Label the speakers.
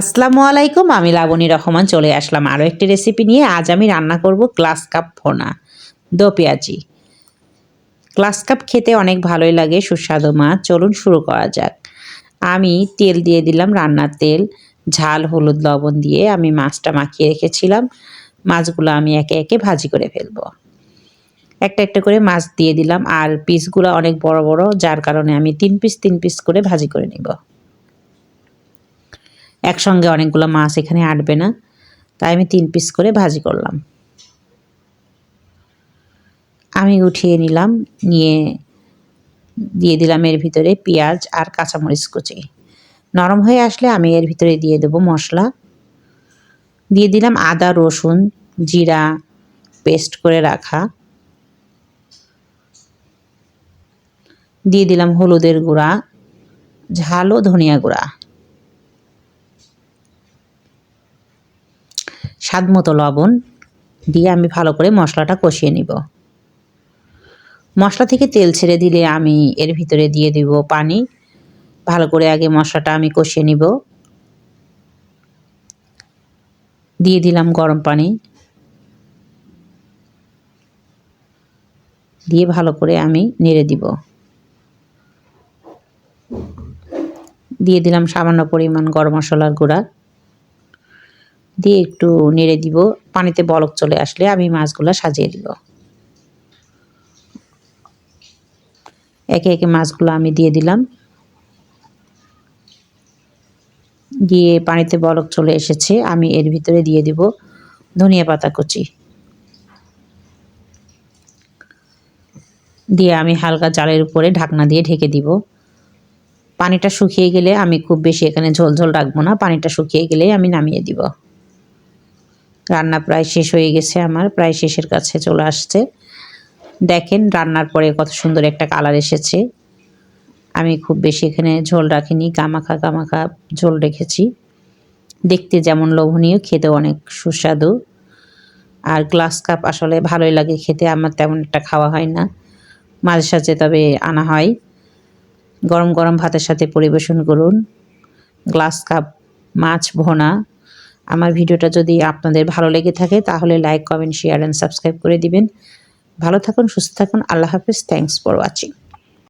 Speaker 1: আসসালামু আলাইকুম, আমি লাবণী রহমান চলে আসলাম আরও একটি রেসিপি নিয়ে। আজ আমি রান্না করব গ্লাস কাপ ফোনা দো পেঁয়াজি। গ্লাস কাপ খেতে অনেক ভালোই লাগে, সুস্বাদু মাছ। চলুন শুরু করা যাক। আমি তেল দিয়ে দিলাম রান্নার তেল, ঝাল, হলুদ, লবণ দিয়ে আমি মাছটা মাখিয়ে রেখেছিলাম। মাছগুলো আমি একে একে ভাজি করে ফেলব। একটা একটা করে মাছ দিয়ে দিলাম, আর পিসগুলো অনেক বড় বড়, যার কারণে আমি তিন পিস তিন পিস করে ভাজি করে নিব। একসঙ্গে অনেকগুলো মাছ এখানে আটবে না। তাই আমি তিন পিস করে ভাজি করলাম। আমি উঠিয়ে নিলাম, নিয়ে দিয়ে দিলাম এর ভিতরে পেঁয়াজ আর কাঁচামরিচ কুচি। নরম হয়ে আসলে আমি এর ভিতরে দিয়ে দেবো মশলা। দিয়ে দিলাম আদা, রসুন, জিরা পেস্ট করে রাখা। দিয়ে দিলাম হলুদের গুঁড়া, ঝাল ও ধনিয়া গুঁড়া। স্বাদ মতো লবণ দিয়ে আমি ভালো করে মশলাটা কষিয়ে নিব। মশলা থেকে তেল ছেড়ে দিলে আমি এর ভিতরে দিয়ে দিব পানি। ভালো করে আগে মশলাটা আমি কষিয়ে নিব। দিয়ে দিলাম গরম পানি। দিয়ে ভালো করে আমি নেড়ে দিব। দিয়ে দিলাম সামান্য পরিমাণ গরম মশলার গুঁড়া। দিয়ে একটু নেড়ে দিব। পানিতে বলক চলে আসলে আমি মাছগুলো সাজিয়ে দিব। একে একে মাছগুলো আমি দিয়ে দিলাম। দিয়ে পানিতে বলক চলে এসেছে, আমি এর ভিতরে দিয়ে দিব ধনিয়া পাতা কুচি। দিয়ে আমি হালকা জালের উপরে ঢাকনা দিয়ে ঢেকে দিব। পানিটা শুকিয়ে গেলে আমি খুব বেশি এখানে ঝোল ঝোল রাখব না, পানিটা শুকিয়ে গেলে আমি নামিয়ে দিব। রান্না প্রায় শেষ হয়ে গেছে আমার, প্রায় শেষের কাছে চলে আসছে। দেখেন রান্নার পরে কত সুন্দর একটা কালার এসেছে। আমি খুব বেশি এখানে ঝোল রাখিনি, কামাখা কামাখা ঝোল রেখেছি। দেখতে যেমন লোভনীয় খেতে অনেক সুস্বাদু। আর গ্লাস কাপ আসলে ভালোই লাগে খেতে, আমার তেমন একটা খাওয়া হয় না। মাঝে সাঝে তবে আনা হয়। গরম গরম ভাতের সাথে পরিবেশন করুন। গ্লাস কাপ, মাছ ভোনা আমার ভিডিওটা যদি আপনাদের ভালো লেগে থাকে, তাহলে like comment share and subscribe করে দিবেন। ভালো থাকুন, সুস্থ থাকুন। আল্লাহ হাফিজ। Thanks for watching